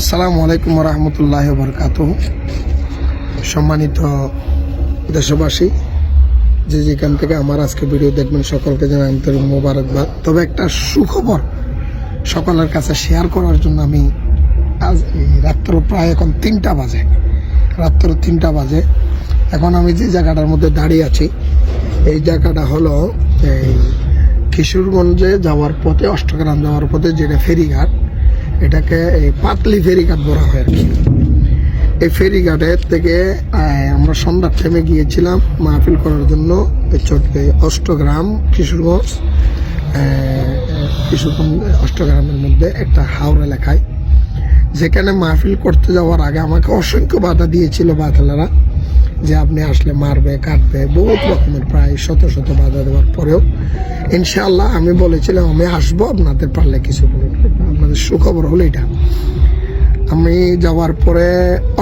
আসসালামু আলাইকুম রহমতুল্লাহ বরকাত সম্মানিত দেশবাসী, যে যেখান থেকে আমার আজকে ভিডিও দেখবেন, সকলকে জানাই আন্তরিক মোবারকবাদ। তবে একটা সুখবর সকলের কাছে শেয়ার করার জন্য আমি আজ রাত্র প্রায় এখন তিনটা বাজে, রাত্র তিনটা বাজে। এখন আমি যে জায়গাটার মধ্যে দাঁড়িয়ে আছি, এই জায়গাটা হলো এই কিশোরগঞ্জে যাওয়ার পথে, অষ্টগ্রাম যাওয়ার পথে, যেটা ফেরিঘাট। এটাকে এই পাতলি ফেরিঘাট বলা হয় আর কি। এই ফেরিঘাটের থেকে আমরা সন্ধ্যার টাইমে গিয়েছিলাম মাহফিল করার জন্য। অষ্টগ্রাম, কিশোরগঞ্জ কিশোরগঞ্জ, অষ্টগ্রামের মধ্যে একটা হাওড় এলাকায় যেখানে মাহফিল করতে যাওয়ার আগে আমাকে অসংখ্য বাধা দিয়েছিল বাতালারা। যে আপনি আসলে মারবে, কাটবে, বহুত রকমের প্রায় শত শত বাধা দেওয়ার পরেও, ইনশাআল্লাহ আমি বলেছিলাম, আমি আসব, আপনাদের পারলে কিছু বলুন আপনাদের সুখবর হলো এটা। আমি যাওয়ার পরে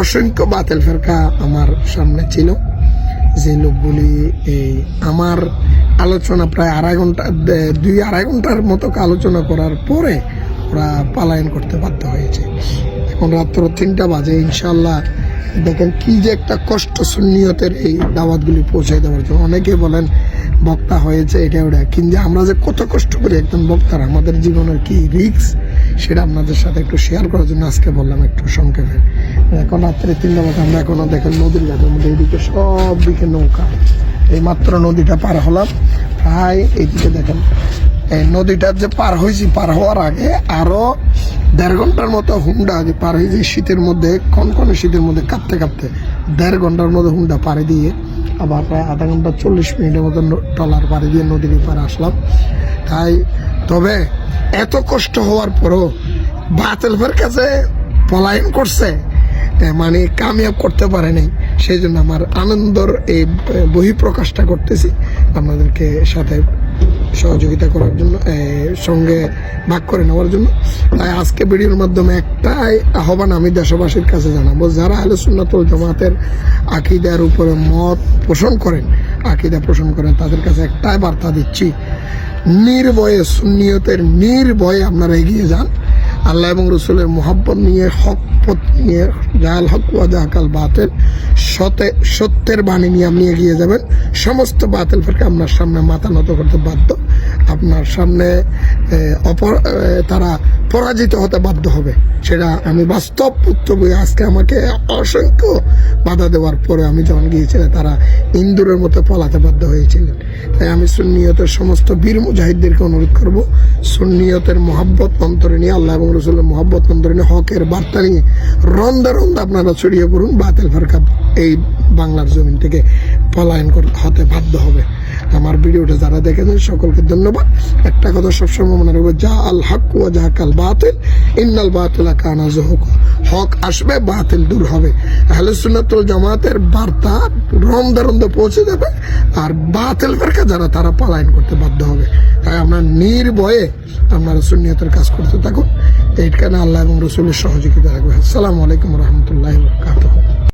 অসংখ্য বাতিল ফেরকা আমার সামনে ছিল, যে লোকগুলি এই আমার আলোচনা প্রায় আড়াই ঘণ্টা দুই আড়াই ঘণ্টার মতো আলোচনা করার পরে ওরা পালায়ন করতে বাধ্য হয়েছে। এখন রাত্র তিনটা বাজে ইনশাল্লাহ দেখেন কি যে একটা কষ্ট সুন্নিয়তের এই দাওয়াতগুলি পৌঁছে দেওয়ার জন্য। অনেকে বলেন, বক্তা হয়েছে, এটা ওটা। কিন্তু আমরা যে কত কষ্ট করি একজন বক্তার, আমাদের জীবনের কি রিক্স সেটা আপনাদের সাথে একটু শেয়ার করার জন্য আজকে বললাম একটু সংক্ষেপে। এখন রাত্রে তিনটা বাজে আমরা এখনও দেখেন নদীর ঘাটের মধ্যে এইদিকে সব দিকে নৌকা। এই মাত্র নদীটা পার হলাম। প্রায় এইদিকে দেখেন এই নদীটা যে পার হয়েছি, পার হওয়ার আগে আরও দেড় ঘণ্টার মতো হুন্ডা যে পার হয়েছি শীতের মধ্যে, কনকনে শীতের মধ্যে কাঁপতে কাঁপতে দেড় ঘণ্টার মতো হুন্ডা পাড়ি দিয়ে আবার প্রায় আধা ঘণ্টা চল্লিশ মিনিটের মতো ট্রলার পাড়ি দিয়ে নদীর পারে আসলাম। তাই তবে এত কষ্ট হওয়ার পরও বাতিলফের কাছে পলায়ন করছে মানে কামিয়াব করতে পারে নাই। সেই জন্য আমার আনন্দর এই বহিঃপ্রকাশটা করতেছি। আপনাদেরকে সাথে সহযোগিতা করার জন্য সঙ্গে ভাগ করে নেওয়ার জন্য। তাই আজকে ভিডিওর মাধ্যমে একটাই আহ্বান আমি দেশবাসীর কাছে জানাব, যারা আহলে সুন্নাতুল জামাতের আকিদার উপরে মত পোষণ করেন, আকিদা পোষণ করেন, তাদের কাছে একটাই বার্তা দিচ্ছি, নির্ভয়ে সুন্নিয়তের নির্ভয়ে আপনারা এগিয়ে যান। আল্লাহ এবং রসুলের মোহাব্বত নিয়ে হক পথ নিয়ে জাহাল হক ওয়া জাহাকাল বাতিল সতে সত্যের বাণী নিয়ে আপনি এগিয়ে যাবেন। সমস্ত বাতিল ফেরকে আপনার সামনে মাথা নত করতে বাধ্য। আপনার সামনে অপর তারা পরাজিত হতে বাধ্য হবে। সেটা আমি বাস্তব পুত্র বই আজকে আমাকে অসংখ্য বাধা দেওয়ার পরে আমি যখন গিয়েছিলাম তারা ইন্দুরের মতো পলাতে বাধ্য হয়েছিলেন। তাই আমি সুন্নিয়তের সমস্ত বীর মুজাহিদদেরকে অনুরোধ করব, সুন্নিয়তের মহাব্বত অন্তরে নিয়ে, আল্লাহ এবং রসুলের মহাব্বত অন্তরে নিয়ে, হকের বার্তা নিয়ে রন্দা রন্দা আপনারা ছড়িয়ে পড়ুন, বাতিল ফারকা এই বাংলার জমিন থেকে পলায়ন হতে বাধ্য হবে। আমার ভিডিওটা যারা দেখেছেন, সকলকে ধন্যবাদ। একটা কথা সবসময় মনে রাখব, যা আল হক ও যা কাল বাতিল, ইন্নাল বাতিলা কানা জহুক। হক আসবে, বাতিল দূর হবে। আহলে সুন্নাতুল জামাতের বার্তা রন্দে রন্ধে পৌঁছে যাবে আর বাতিল ফেরকা যারা, তারা পালায়ন করতে বাধ্য হবে। তাই আমরা নির্ভয়ে আপনারা সুন্নিয়তের কাজ করতে থাকুন। এইখানে আল্লাহ এবং রসুলের সহযোগিতা রাখবে আসসালামু আলাইকুম রহমতুল্লাহ বরকাতুহ।